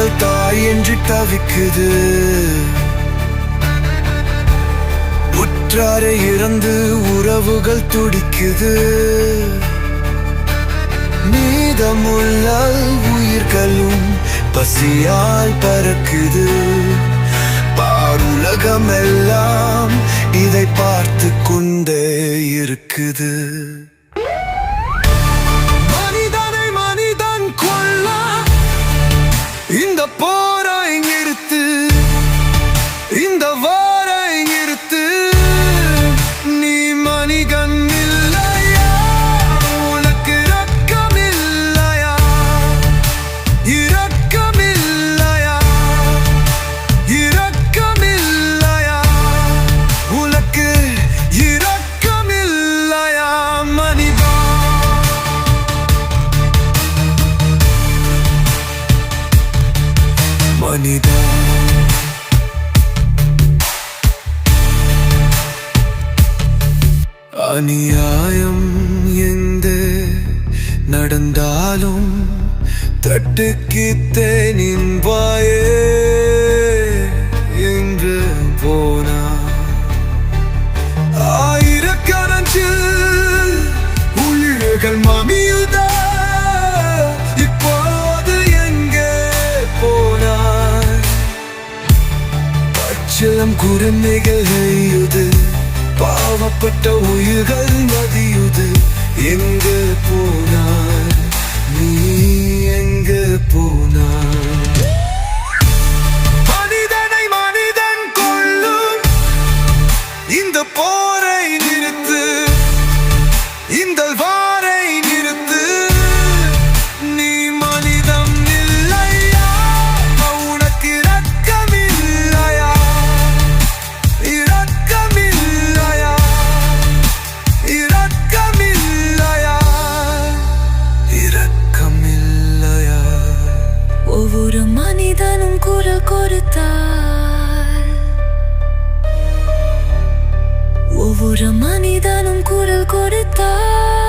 பச்சிலம் தாய் என்று தவிக்குது. உற்றாரை இறந்து உறவுகள் துடிக்குது. மீதமுள்ள உயிர்களும் பசியால் பறக்குது. பாருலகமெல்லாம் இதை பார்த்து கொண்டே இருக்குது. இந்த போ மனிதா அநியாயம் எந்த நடந்தாலும் தட்டுக்கித்தே நின்பாயே வாயே. பச்சிலம் குரந்தைகள் செய்யுது பாவப்பட்ட உயிர்கள் மதியுது எங்க போனார் நீ எங்க போனார் மனிதனை மனிதன் கொள்ளும் இந்த போரை நிறுத்து இந்த வா குரல் கொடுத்தால். ஒவ்வொரு மனிதனும் குரல் கொடுத்தால்.